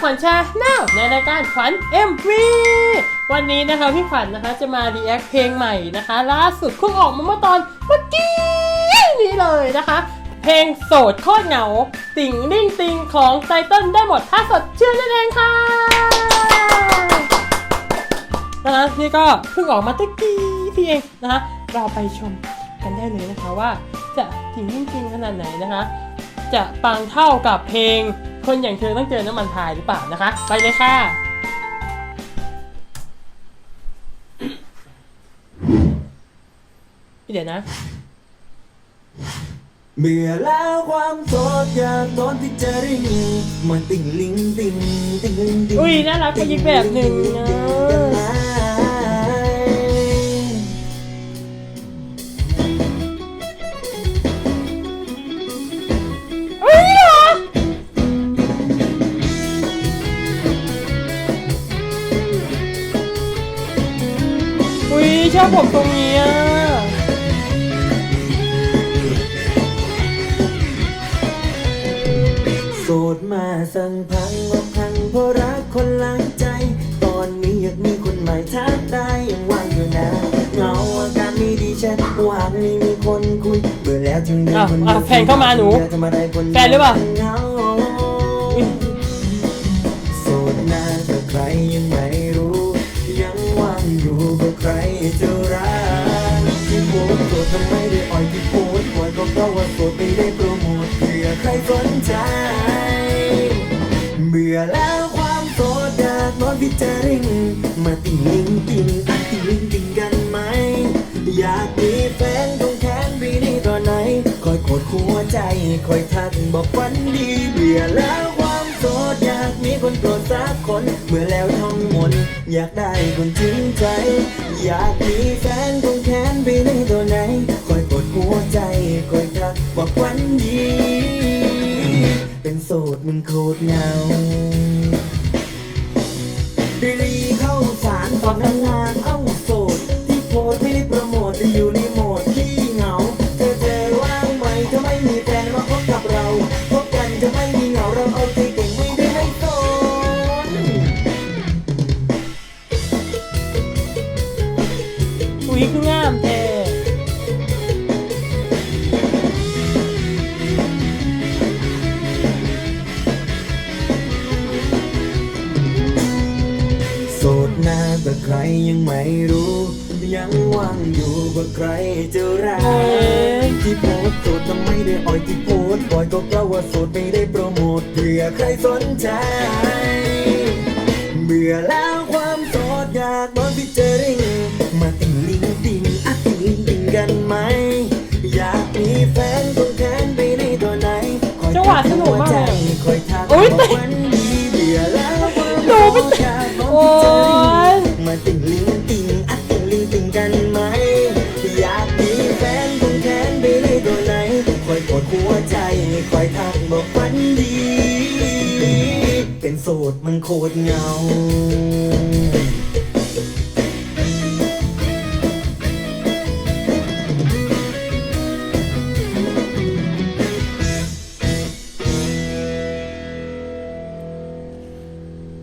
ขวัญชาแนลในรายการขวัญ MV วันนี้นะคะพี่ขวัญนะคะจะมารีแอคเพลงใหม่นะคะล่าสุดเพิ่งออกมาเมื่อตอนเมื่อกี้นี้เลยนะคะ เพลงโสดโคตรเหงา ติ่งลิ่งติงของไตเติ้ลได้หมดถ้าสดชื่นนั่นเองค่ะนะคะนี่ก็เพิ่งออกมาตะกี้พี่เองนะคะเราไปชมกันได้เลยนะคะว่าจะติ่งลิ่งติงขนาดไหนนะคะ จะปังเท่ากับเพลง คนอย่างเธอต้องเจอน้ำมันพายหรือเปล่านะคะ ไปเลยค่ะ เดี๋ยวนะ เมื่อแล้วความโสดอยากโดนที่จะริงมันติ่งลิงติ่งติ่งลิงติ่งอุ้ยน่ารักไปอีกแบบหนึ่งนะ อุ้ยชอบผมตรงนี้อะโสดมาสั่งพังอกพังเพราะรักคนหลังใจ ตอนนี้อยากมีคนใหม่ทักได้ยังว่างอยู่นะเหงาอาการไม่ดีแชทว่างไม่มีคนคุยเบื่อแล้วจึงเดินอ้าวคนเดีอ้ายววแฟนเข้ามาหนูเธอทำอะไรคนดียวแฟนหรือเปล่า อยก็เพราะว่าโสดไม่ได้โปรโมทเพื่อใครสนใจ เบื่อแล้วความโสดอยากนอนพิจาริงมาติ่งลิงติ่งอะติ่งลิงติ่งกันไหม อยากมีแฟนตรงแขนปีนี้ตอนไหน คอยกดหัวใจ คอยทักบอกฝันดี เบื่อแล้วความโสดอยากมีคนโปรดสักคน เมื่อแล้วท่องมนต์อยากได้คนจริงใจ อยากมีแฟนตรงแขนปีนี้ตัวไหน วใจคอยทักบอกฝันดีเป็นโสดมันโคตรเหงาดีรีเข้าสารตอนานๆเอ้าโสด ที่โพสต์ไม่ได้โปรโมทจะอยู่ในโหมดที่เหงา เธอเจอว่างไหมถ้าไม่มีแฟนมาพบกับเราพบกันจะไม่มีเหงาเราเอาใจเก่งไม่ได้ให้โสดอุ้ยคืองามแหน้าแต่ใครยังไม่รู้ ยังว่างอยู่ว่าใครจะรักที่โพสต์โสดทำไมได้อ่อยที่โพสต์บ่อยก็เพราะว่าโสดไม่ได้โปรโมทเพื่อใครสนใจ เบื่อแล้วความโสดอยากนอนพิจาริงมาติ่งลิงติ่งอะติ่งลิงติ่งกันไหม อยากมีแฟนตรงแขนไปในตัวไหนคอยจังหวะสนุกมากเลยคอยทักอุ๊ยบอกวัน มันโคตรเหงา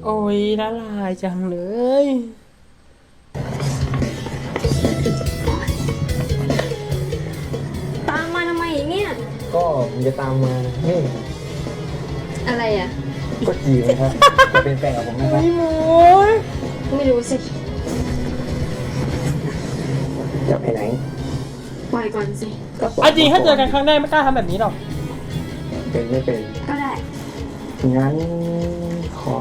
โอ้ยละลายจังเลย ตามมาทำไมอีกเนี่ย ก็ผมจะตามมานี่อะไรอะ ก็จีบนะครับจะเป็นแฟนกับผมนะครับ ไม่หมูไม่รู้สิ จะไปไหน ปล่อยก่อนสิเอาจริงถ้าเจอกันครั้งแรกไม่กล้าทำแบบนี้หรอก เป็นไม่เป็น ก็ได้ งั้นขอ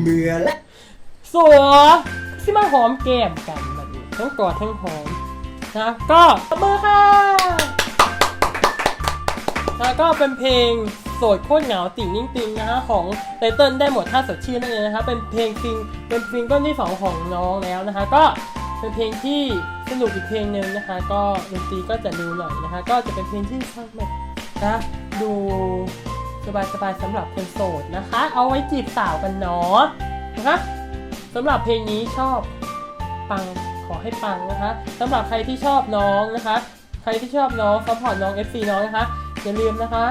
เบื่อแล้วสัว ที่มาหอมแก้มกันแบบนี้ทั้งกอดทั้งหอมนะก็ตบมือค่ะแล้วก็เป็นเพลงโสดโคตรเหงาติ่งนิ่งติงนะฮะของไตเติ้ลได้หมดถ้าสดชื่นนั่นเองนะคะเป็นเพลงซิงเป็นซิงเกิลที่สองของน้องแล้วนะคะก็เป็นเพลงที่สนุกอีกเพลงหนึ่งนะคะ ก็ดนตรีก็จะดูหน่อยนะคะก็จะเป็นเพลงที่ชอบแบบนะดูสบายๆสำหรับคนโสดนะคะ เอาไว้จีบสาวกันเนาะนะคะ สำหรับเพลงนี้ชอบปังขอให้ปังนะคะสำหรับใครที่ชอบน้องนะคะ ใครที่ชอบน้องซัพพอร์ตน้อง FC น้องนะคะอย่าลืมนะคะ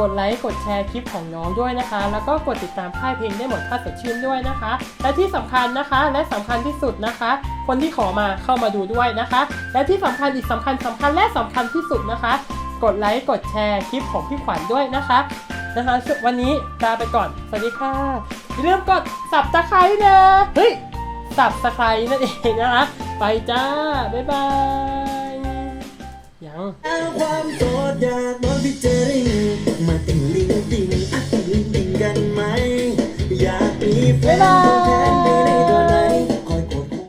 กดไลค์กดแชร์คลิปของน้องด้วยนะคะ แล้วก็กดติดตามค่ายเพลงได้หมดถ้าสดชื่นด้วยนะคะ และที่สำคัญนะคะ และสำคัญที่สุดนะคะ คนที่ขอมาเข้ามาดูด้วยนะคะ และที่สำคัญอีกสำคัญสำคัญและสำคัญที่สุดนะคะ กดไลค์กดแชร์คลิปของพี่ขวัญด้วยนะคะนะคะวันนี้ลาไปก่อน สวัสดีค่ะ อย่าลืมกดสับตะไคร้นะเฮ้ยสับตะไคร้นั่นเองนะคะไปจ้า บ๊ายบายยังความโสดอยากนอนพิจาริงมาติงลิงติงอะติงลิงติงกันไหมอยากมีแฟนตัวแทนไปในตัวไหน